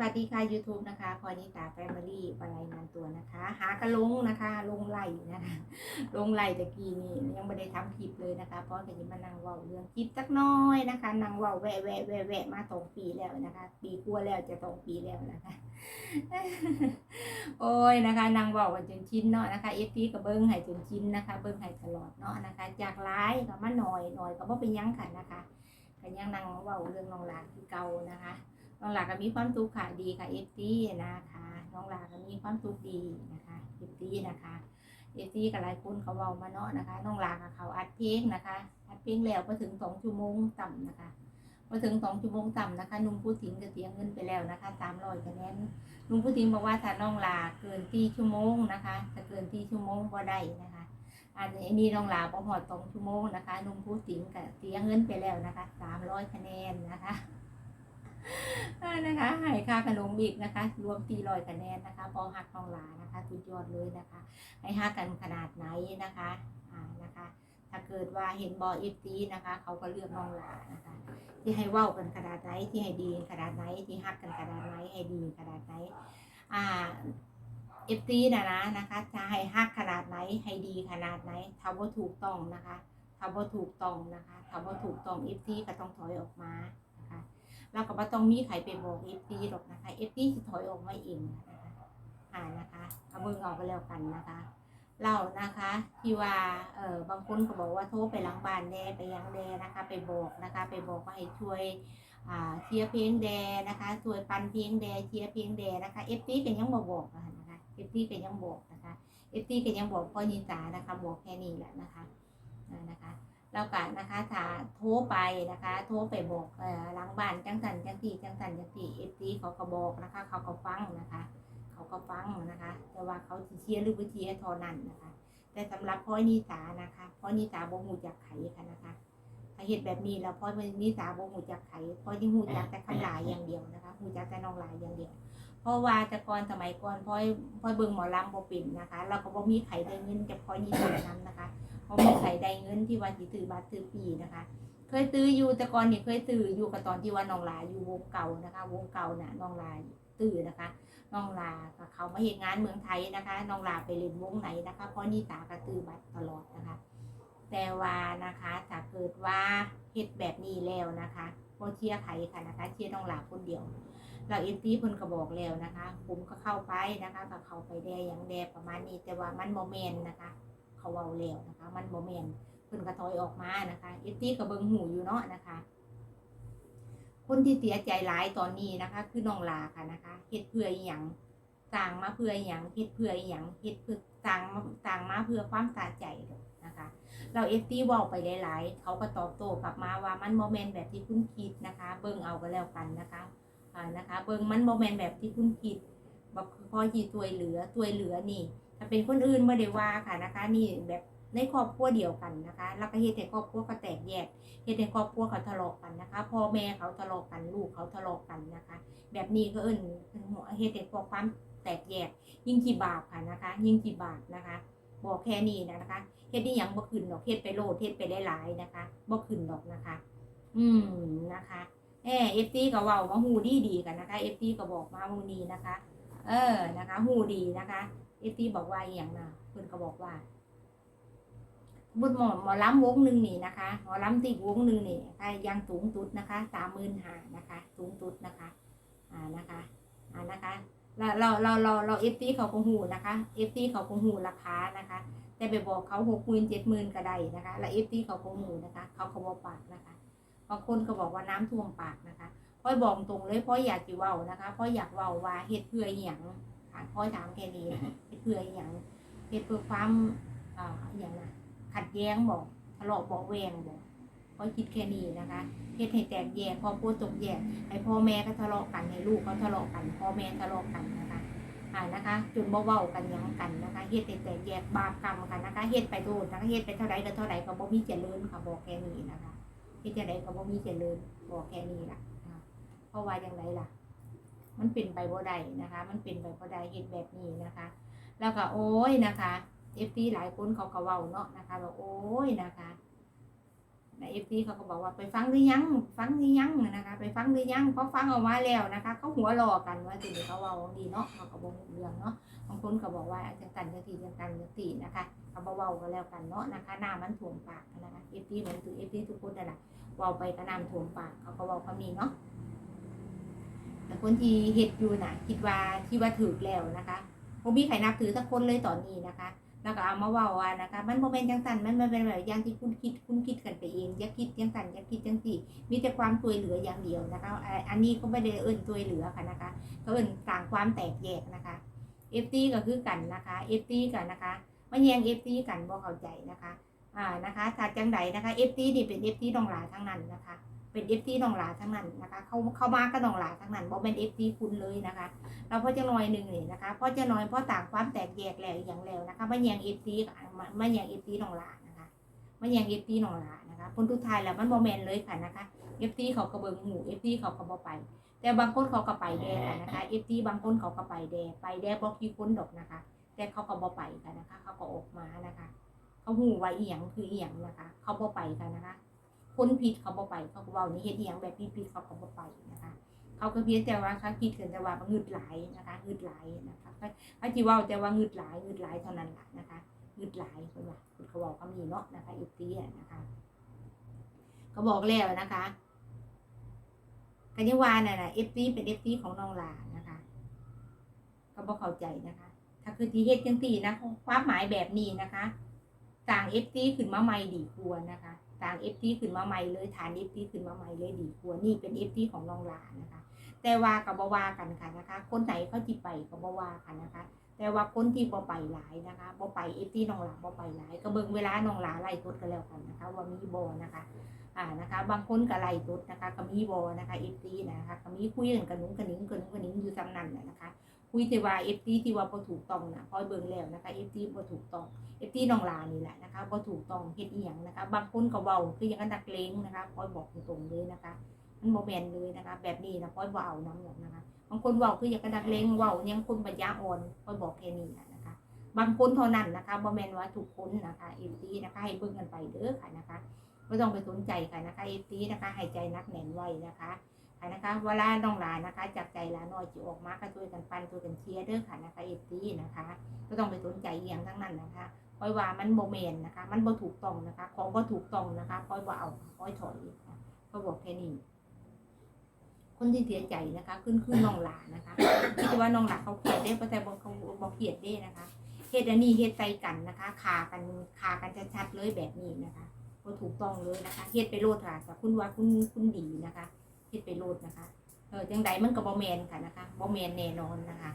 วัสดีค่ะ YouTube นะคะพอนิตาแฟมิลี่ปรายงานตัวนะคะ หากระลงนะคะ ลงไหลนะคะ ลงไหลตะกี้นี่ยังไม่ได้ทำคลิปเลยนะคะ เพราะก็จะมานั่งว่าเรื่องคลิปสักน้อยนะคะนั่งว่าแวะแวะแวะแวะมาสองปีแล้วนะคะ ปีกลัวแล้วจะสองปีแล้วนะคะ โอ้ยนะคะนางว่ากันจนชินเนาะนะคะเอฟซีกับเบิ้งให้จนชินนะคะ เบิ้งให้ตลอดเนาะนะคะ จากร้ายก็มาหน่อยหน่อยก็บ่เป็นยังค่ะนะคะก็ยังนั่งว่าเรื่องนองหลานคือเก่านะคะ น้องหลาก็มีความสุขค่ะดีค่ะเอฟซีนะคะน้องหลาก็มีความสุขดีนะคะเอฟซีนะคะเอฟซีกับหลายคนเขาเว้ามาเนาะนะคะ น้องหลากับเขาอัดเพลงนะคะอัดเพลงแล้วพอถึงสองชั่วโมงต่ำนะคะพอถึงสองชั่วโมงต่ำนะคะนุ่มผู้ถิงก็เสียเงินไปแล้วนะคะสามร้อยคะแนนนุ่มผู้ถิงบอกว่าถ้าน้องหลาเกินตีชั่วโมงนะคะถ้าเกินตีชั่วโมงบ่ได้นะคะอันนี้น้องหลาพอหอดสองชั่วโมงนะคะนุ่มผู้ถิงก็เสียเงินไปแล้วนะคะสามร้อยคะแนนนะคะ นะคะให้ค่าขนมอีกนะคะ รวมตีลอยคะแนนนะคะพอหักน้องหลานะคะสุดยอดเลยนะคะ ให้หักกันขนาดไหนนะคะอ่านะคะ ถ้าเกิดว่าเห็นบอเอฟซีนะคะ เขาก็เลือกน้องหลานะคะ ที่ให้เว้ากันขนาดไหนที่ให้ดีขนาดไหนที่หักกันขนาดไหนให้ดีขนาดไหนอ่าเอฟซีนะนะนะคะจะให้หักขนาดไหนให้ดีขนาดไหนถ้าว่าถูกต้องนะคะถ้าว่าถูกต้องนะคะถ้าว่าถูกต้องเอฟซีก็ต้องถอยออกมา นะคะเราก็บ่ต้องมีใครไปบอกเอฟซีหรอกนะคะเอฟซีสิถอยออกมาเองนะคะอ่านะคะเอาเบิ่งเอาก็แล้วกันนะคะเรานะคะที่ว่าเออบางคนก็บอกว่าโทรไปหลังบ้านแดไปยังแดนะคะ ไปบอกนะคะ ไปบอกว่าให้ช่วยอ่าเชียร์เพลงแดนะคะช่วยปันเพลงแดเชียร์เพลงแดนะคะเอฟซีก็ยังบ่บอกนะคะเอฟซีก็ยังบอกนะคะเอฟซีก็ยังบอกพ่อยินสานะคะ บอกแค่นี้แหละนะคะนะคะ แล้วก็นะคะถ้าโทรไปนะคะ โทรไปบอกหลังบ้านจังสันจังสีจังสันจังสีเอฟซีเขาก็บอกนะคะ เขาก็ฟังนะคะ เขาก็ฟังนะคะ แต่ว่าเขาเชียร์หรือบ่เชียร์ท่านั้นนะคะ แต่สำหรับพ่อนิสานะคะพ่อนิสาบ่หูจักไขค่ะนะคะถ้าเห็นแบบนี้แล้วพ่อนิสาบ่หูจักไขพ่อยังหูจักแต่คำลายอย่างเดียวนะคะหูจักแต่น้องลายอย่างเดียวเพราะว่าแต่ก่อนสมัยก่อนพ่อพ่อเบิ่งหมอลำบ่เป็นนะคะ เราก็บ่มีไขได้เงินจากพ่อยนิสานํนะคะ เขามีใส่ได้เงินที่ว่าสิซื้อบัตรซื้อปีนะคะ เคยซื้ออยู่แต่ก่อนนี่เคยซื้ออยู่กับตอนที่ว่าน้องลาอยู่วงเก่านะคะ วงเก่าน่ะน้องลาซื้อนะคะน้องลากับเขามาเห็นงานเมืองไทยนะคะน้องลาไปเล่นวงไหนนะคะ เพราะนี่ตาก็ซื้อบัตรตลอดนะคะ แต่ว่านะคะถ้าเกิดว่าเฮ็ดแบบนี้แล้วนะคะโเชียร์ไขค่ะนะคะเชียร์น้องลาคนเดียวเราเอฟซีเพิ่นก็บอกแล้วนะคะผมก็เข้าไปนะคะก็เข้าไปแดอย่างแดประมาณนี้แต่ว่ามันโมเมนต์นะคะ เขาเว้าแล้วนะคะ มันโมเมนเพิ่นกระถอยออกมานะคะเอฟซีกับเบิงหูอยู่เนาะนะคะ คนที่เสียใจหลายตอนนี้นะคะ คือน้องลาค่ะนะคะเฮ็ดเพื่ออหยังสร้างมาเพื่ออหยังเฮ็ดเพื่ออหยังเฮ็ดเพื่อสร้างมาสร้างมาเพื่อความสะใจนะคะ เราเอฟซีเว้าไปหลาย ๆ เขาก็ตอบโต้กลับมาว่ามันโมเมนต์แบบที่คุณคิดนะคะ เบิ่งเอาก็แล้วกันนะคะอ่านะคะ เบิ่งมันโมเมนต์แบบที่คุณคิดบอกพอจีตัวเหลือตัวเหลือนี่ เป็นคนอื่นไม่ได้ว่าค่ะนะคะ นี่แบบในครอบครัวเดียวกันนะคะ แล้วก็เฮ็ดให้ครอบครัวเขาแตกแยกเฮ็ดให้ครอบครัวเขาทะเลาะกันนะคะ พ่อแม่เขาทะเลาะกันลูกเขาทะเลาะกันนะคะ แบบนี้ก็เอิ้นเฮ็ดให้ครอบความแตกแยก ยิ่งที่บาปค่ะนะคะ ยิ่งที่บาปนะคะบอกแค่นี้นะคะเฮ็ดนี่ยังบ่ขึ้นดอกเฮ็ดไปโลดเฮ็ดไปหลายๆนะคะบ่ขึ้นดอกนะคะ อืมนะคะแอเอฟซีก็เว้ามาหูดีดีกันนะคะเอฟซีก็บอกมาวันนี้นะคะ เออนะคะ หูดีนะคะ อฟซีบอกว่าอย่างนะเพื่อนก็บอกว่าบุญหมอหมอล้ำวงหนึ่งนี่นะคะ หมอล้ำติดวงหนึ่งนี่ใค่ยังสูงสุดนะคะสามหมื่นหานะคะ สูงสุดนะคะ อ่านะคะอ่านะคะเราเราเราเราเราเอฟซีเขาคงหูนะคะเอฟซีเขาคงหูราคานะคะ แต่ไปบอกเขาหกหมื่นเจ็ดหมื่นก็ได้นะคะ แล้วเอฟซีเขาคงหูนะคะ เขาเขาบอกปากนะคะบางคนก็บอกว่าน้ำท่วมปากนะคะพ่อยบอกตรงเลยพ่อยอยากจะเว้านะคะพ่อยอยากเว้าว่าเฮ็ดเพื่ออหย่าง ค่ะพ่อยถามแค่นี้เฮ็ดเพื่ออย่างเฮ็ดเพื่อความอ่าอย่างนะขัดแย้งบอกทะเลาะเบาะแวงบอกพ่อยคิดแค่นี้นะคะเฮ็ดให้แตกแยกครอบครัวตกแยกให้พ่อแม่ก็ทะเลาะกันให้ลูกเขาทะเลาะกันพ่อแม่ทะเลาะกันนะคะอ่านะคะจนบ่เว้ากันยังกันนะคะเฮ็ดให้แตกแยกบาปกรรมกันนะคะเฮ็ดไปโดนนะคะเฮ็ดไปเท่าใดก็เท่าใดก็บ่มีเจริญค่ะบอกแค่นี้นะคะเฮ็ดจังไดก็บ่มีเจริญบอกแค่นี้ล่ะเพราะว่าจังไดล่ะ มันเป็นไปบ่ได้นะคะ มันเป็นไปบ่ได้เฮ็ดแบบนี้นะคะ แล้วก็โอ้ยนะคะเอฟซีหลายคนเขาก็เว้าเนาะนะคะว่าโอ้ยนะคะในเอฟซีเขาก็บอกว่าไปฟังหรือยัง ฟังหรือยังนะคะ ไปฟังหรือยังพอฟังออกมาแล้วนะคะเขาหัวรอกันว่าสิ่งที่เขาเว่าดีเนาะเขาก็บอกเรื่องเนาะบางคนก็บอกว่าจังกันจังตีจังกันจังตีนะคะเขาบอกเว้ากันแล้วกันเนาะนะคะหน้ามันถ่วงปากนะคะเอฟซีเหมือนถือเอฟซีทุกคนนั่นแหละเว้าไปก็น้ำถ่วงปากเขาก็เว้าคำนี้เนาะ แต่คนที่เฮ็ดอยู่น่ะคิดว่าที่ว่าถือแล้วนะคะผมมีใครนับถือสักคนเลยตอนนี้นะคะ แล้วก็เอามาเว่าว่านะคะ มันโมเป็นจังสั่นมันบ่เป็นแบบอย่างที่คุณคิดคุณคิดกันไปเองอย่าคิดจังสั่นอย่าคิดจังสี่มีแต่ความตัวยเหลืออย่างเดียวนะคะอ่าอันนี้ก็ไม่ได้เอิ้นตัวยเหลือค่ะนะคะเขาเอิ้นต่างความแตกแยกนะคะเอฟตีก็คือกันนะคะเอฟตีกันนะคะมาแยงเอฟตีกันบ่เข้าใจนะคะอ่านะคะถ้าจังใดนะคะเอฟตีนี่เป็นเอฟตีดองหลาทั้งนั้นนะคะ เป็นเอฟตีดองหลาทั้งนั้นนะคะ เขาเขามาก็ดองหลาทั้งนั้นบ่เป็นเอฟตีคุณเลยนะคะเราพ่อจะน้อยหนึ่งนี่นะคะพ่อจะน้อยพราะต่างความแตกแยกแล้วอย่างแล้วนะคะมาแยงเอฟซีมาแยงเอฟซีหนองหลานะคะมาแยงเอฟซีหนองหลานะคะคนทุกทายแล้วมันโมเมนเลยค่ะนะคะเอฟซีเขากระเบิงหูเอฟซีเขากระบอไป แต่บางคนเขาก็ไปแดค่นะคะเอฟซีบางคนเขาก็ไปแดไปแดบอกกี่คนดอกนะคะ แต่เขาก็บอไปค่ะนะคะ เขาก็ออกมานะคะ เขาหูไว้เอียงคือเอียงนะคะ เขาบอไปกันนะคะ คนผิดเขาบอไปเขาก็เว่านี่เฮ็ดเอียงแบบผิดๆเขาก็บอไปนะคะ เขาก็เพียงแต่ว่าเขาคิดกันแต่ว่ามันงึดหลายนะคะงึดหลายนะคะเขาจีว่าแต่ว่างึดหลายงึดหลายเท่านั้นแหละนะคะงึดหลายคนว่าเขาบอกเขามีเนาะนะคะอีตีนะคะเขาบอกแล้วนะคะกันยังว่าน่ะนะเอฟซีเป็นเอฟซีของน้องลานะคะ ก็บอกเข้าใจนะคะ ถ้าคือที่เฮ็ดจังตีนะความหมายแบบนี้นะคะต่างเอฟซีขึ้นมาใหม่ดีกว่านะคะ ต่างเอฟซีขึ้นมาใหม่เลยฐานเอฟซีขึ้นมาใหม่เลยดีกว่านี่เป็นเอฟซีของน้องลานะคะ แต่ว่ากับบว่ากันค่ะนะคะ คนไหนเขาจีไปกับบว่ากันนะคะ แต่ว่าคนที่บ่ไปหลายนะคะบ่ไปเอฟซีน้องหลาบ่ไปหลายก็เบิ่งเวลาน้องหลาไล่ตดกันแล้วกันนะคะ ว่ามีบ่นะคะอ่านะคะ บางคนก็ไล่ตดนะคะก็มีบ่นะคะเอฟซีนะคะก็มีคุยกันกระนุ้งกระนิ้งกระนุ้งกระนิ้งอยู่จำนั่นนะคะ คุยแต่ว่าเอฟซีที่ว่าบ่ถูกต้องนะพอยเบิ่งแล้วนะคะเอฟซีบ่ถูกต้องเอฟซีน้องลานี่แหละนะคะบ่ถูกต้องเฮ็ดอีหยังนะคะ บางคนก็เว้าคืออย่างนั้นนักเลงนะคะพอยบอกตรงๆเลยนะคะ มันโมแมนเลยนะคะ แบบนี้นะป้อยบ่เอาน้ำหรอกนะคะบางคนเว่าคืออย่ากกระดักเลงเว่ายังคนปัญญาอ่อนป้อยบอกแค่นี้นะคะ บางคนเท่านั้นนะคะโมแมนว่าทุกคนนะคะเอฟซีนะคะ ให้เบิ่งกันไปเด้อค่ะนะคะไม่ต้องไปสนใจค่ะนะคะเอฟซีนะคะให้ใจนักแน่นไว้นะคะ ค่ะนะคะเวลาน้องหลานนะคะจากใจหลานน้อยจะออกมาก็ช่วยกันปันช่วยกันเชียร์เด้อค่ะนะคะเอฟซีนะคะไม่ต้องไปสนใจอย่างทั้งนั้นนะคะป้อยว่ามันโมเมนนะคะ มันบ่ถูกต้องนะคะ ของบ่ถูกต้องนะคะป้อยว่าเอาป้อยถอยก็บอกแค่นี้คนที่เสียใจนะคะขึ้นขึ้นน้องหลานะคะคิดว่าน้องหลาเขาเกลียดได้เพราะแต่บอกเขาบอกเกลียดได้นะคะเฮ็ดอันนี้เฮ็ดใจกันนะคะขากันขากันชัดๆเลยแบบนี้นะคะก็ถูกต้องเลยนะคะเฮ็ดไปโลดค่ะแต่คุณว่าคุณคุณดีนะคะ เฮ็ดไปโลดนะคะเออจังใดมันก็บ่แมนค่ะนะคะบ่แมนแน่นอนนะคะ